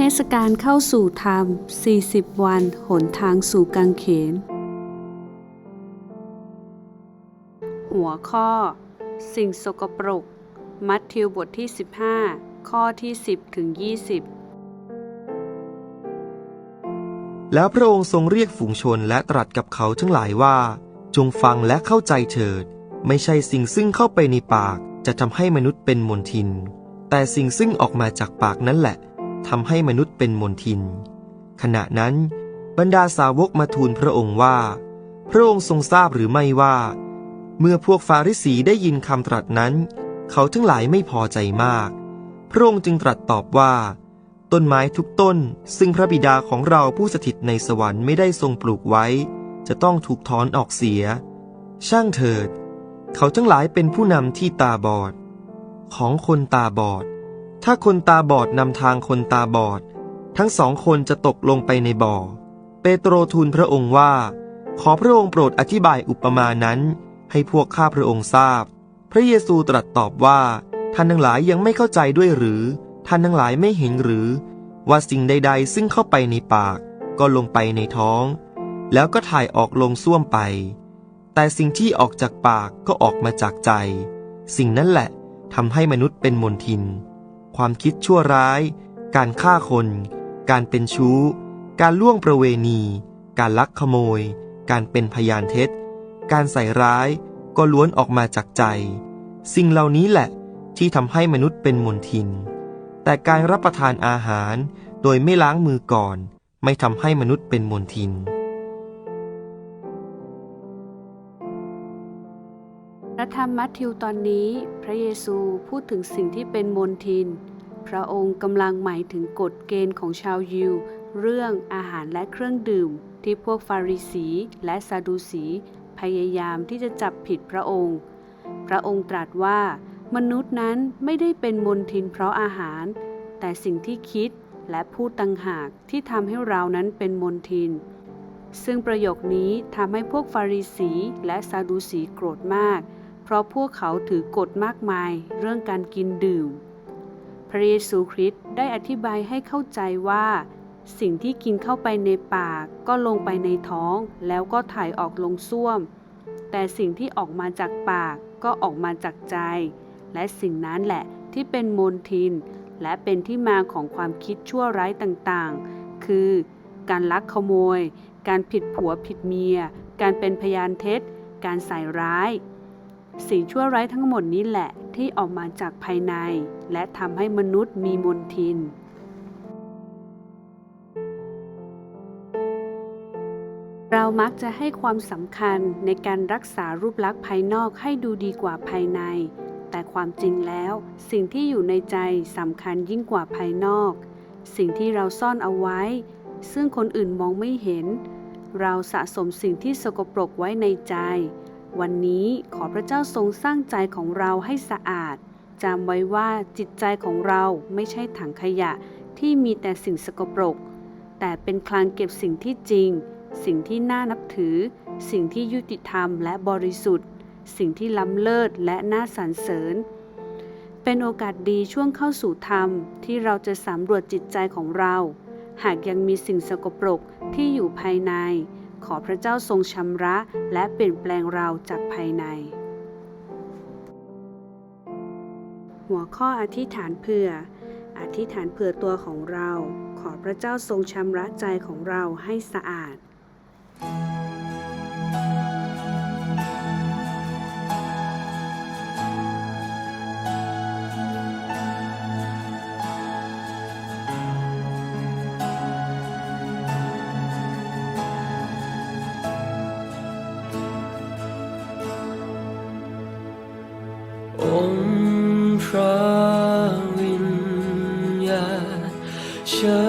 เทศกาลเข้าสู่ธรรม 40 วัน หนทางสู่กังเขน หัวข้อ สิ่งสกปรก มัทธิวบทที่ 15 ข้อที่ 10 ถึง 20 แล้วพระองค์ทรงเรียกฝูงชนและตรัสกับเขาทั้งหลายว่า จงฟังและเข้าใจเถิด ไม่ใช่สิ่งซึ่งเข้าไปในปากจะทำให้มนุษย์เป็นมนทิน แต่สิ่งซึ่งออกมาจากปากนั่นแหละ ทำให้มนุษย์เป็นมนทิน ขณะนั้น บรรดาสาวกมาทูลพระองค์ว่า พระองค์ทรงทราบหรือไม่ว่า เมื่อพวกฟาริสีได้ยินคำตรัสนั้น เขาทั้งหลายไม่พอใจมาก พระองค์จึงตรัสตอบว่า ต้นไม้ทุกต้น ซึ่งพระบิดาของเราผู้สถิตในสวรรค์ไม่ได้ทรงปลูกไว้ จะต้องถูกถอนออกเสีย ช่างเถิด เขาทั้งหลายเป็นผู้นำที่ตาบอด ของคนตาบอด ถ้าคนตาบอดนำทางคนตาบอด ทั้งสองคนจะตกลงไปในบ่อ เปโตรทูลพระองค์ว่า ขอพระองค์โปรดอธิบายอุปมานั้น ให้พวกข้าพระองค์ทราบ พระเยซูตรัสตอบว่า ท่านทั้งหลายยังไม่เข้าใจด้วยหรือ ท่านทั้งหลายไม่เห็นหรือ ว่าสิ่งใด ๆ ซึ่งเข้าไปในปาก ก็ลงไปในท้อง แล้วก็ถ่ายออกลงส้วมไป แต่สิ่งที่ออกจากปากก็ออกมาจากใจ สิ่งนั้นแหละทำให้มนุษย์เป็นมนทิน ความคิดชั่วร้าย การฆ่าคน การเป็นชู้ การล่วงประเวณี การลักขโมย การเป็นพยานเท็จ การใส่ร้ายก็ล้วนออกมาจากใจ สิ่งเหล่านี้แหละที่ทำให้มนุษย์เป็นมนทิน แต่การรับประทานอาหารโดยไม่ล้างมือก่อน ไม่ทำให้มนุษย์เป็นมนทิน ระธรรมมัทธิวตอนนี้พระเยซูพูดถึงสิ่งที่เป็นมนทิน พระองค์กำลังหมายถึงกฎเกณฑ์ของชาวยิว เรื่องอาหารและเครื่องดื่ม ที่พวกฟาริสีและซาดูสี พยายามที่จะจับผิดพระองค์ พระองค์ตรัสว่ามนุษย์นั้นไม่ได้เป็นมนทินเพราะอาหาร แต่สิ่งที่คิดและพูดต่างหากที่ทำให้เรานั้นเป็นมนทิน ซึ่งประโยคนี้ทำให้พวกฟาริสีและซาดูสีโกรธมากเพราะพวกเขาถือกฎมากมายเรื่องการกินดื่ม พระเยซูคริสต์ได้อธิบายให้เข้าใจว่า สิ่งที่กินเข้าไปในปากก็ลงไปในท้องแล้วก็ถ่ายออกลงส้วม แต่สิ่งที่ออกมาจากปากก็ออกมาจากใจ และสิ่งนั้นแหละที่เป็นมนทิน และเป็นที่มาของความคิดชั่วร้ายต่างๆ คือการลักขโมย การผิดผัวผิดเมีย การเป็นพยานเท็จ การใส่ร้าย สิ่งชั่วร้ายทั้งหมดนี้แหละที่ออกมาจากภายใน และทำให้มนุษย์มีมนทิน เรามักจะให้ความสำคัญในการรักษารูปลักษณ์ภายนอกให้ดูดีกว่าภายใน แต่ความจริงแล้ว สิ่งที่อยู่ในใจสำคัญยิ่งกว่าภายนอก สิ่งที่เราซ่อนเอาไว้ ซึ่งคนอื่นมองไม่เห็น เราสะสมสิ่งที่สกปรกไว้ในใจ วันนี้ขอพระเจ้าทรงสร้างใจของเราให้สะอาดจำไว้ว่าจิตใจของเราไม่ใช่ถังขยะที่มีแต่สิ่งสกปรก แต่เป็นคลังเก็บสิ่งที่จริง สิ่งที่น่านับถือ สิ่งที่ยุติธรรมและบริสุทธิ์ สิ่งที่ล้ำเลิศและน่าสรรเสริญ เป็นโอกาสดีช่วงเข้าสู่ธรรมที่เราจะสำรวจจิตใจของเรา หากยังมีสิ่งสกปรกที่อยู่ภายใน ขอพระเจ้าทรงชำระและเปลี่ยนแปลงเราจากภายใน หัวข้ออธิษฐานเผื่อ อธิษฐานเผื่อตัวของเรา ขอพระเจ้าทรงชำระใจของเราให้สะอาด องค์พระวิญญาณเชิ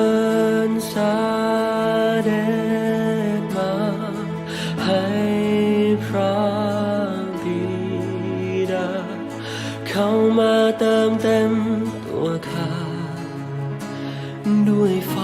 ญสาเดชมาให้พระบิดา เข้ามาเติมเต็มตัวข้าด้วยไฟ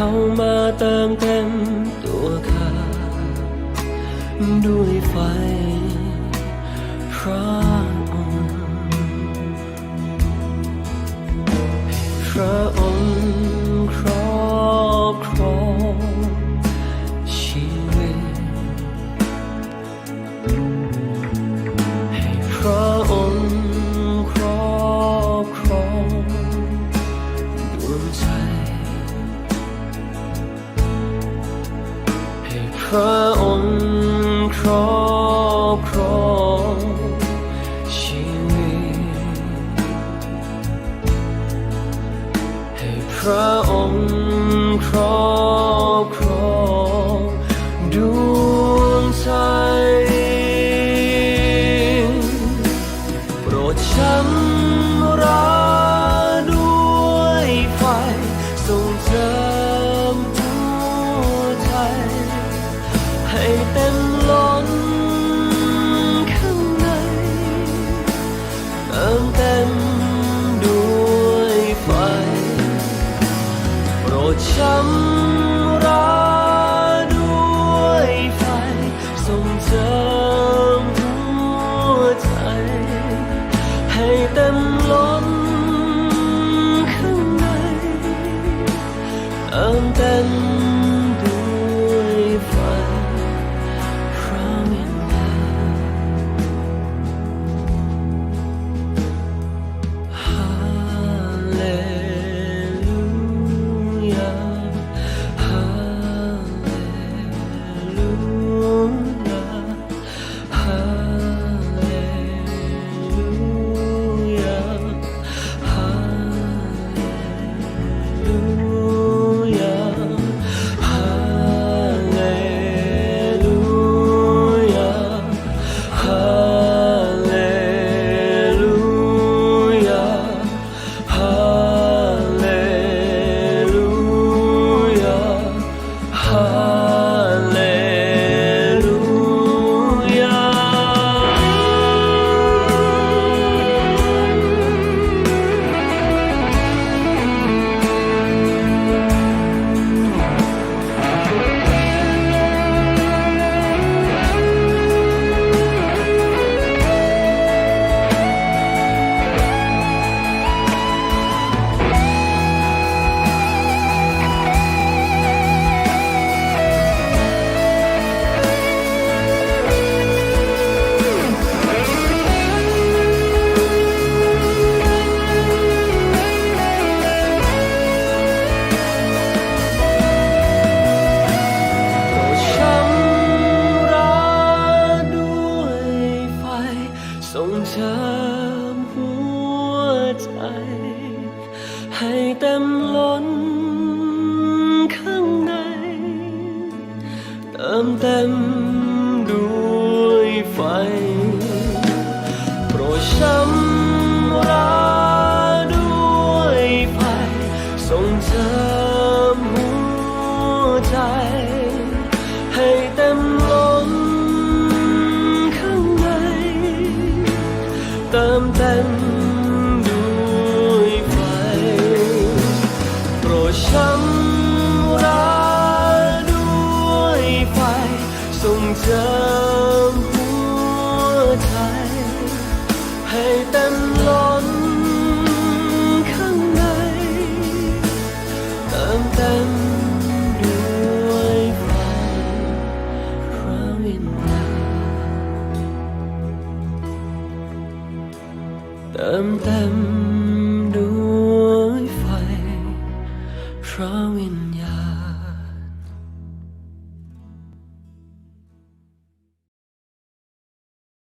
ขามาเติมเต็มตัวข้าด้วยไฟพระองค์พระองค์ ระองค์ครอบครอง เต็มล้น ใจ ให้เต็มล้นข้างใน เติมเต็มด้วยไฟ โปรดช้ำราด้วยไฟส่งเธอ เติมหัวใจ ให้เต็มล้นข้างใน เติมเต็มด้วยไฟพระวิญญาณเติมเต็ม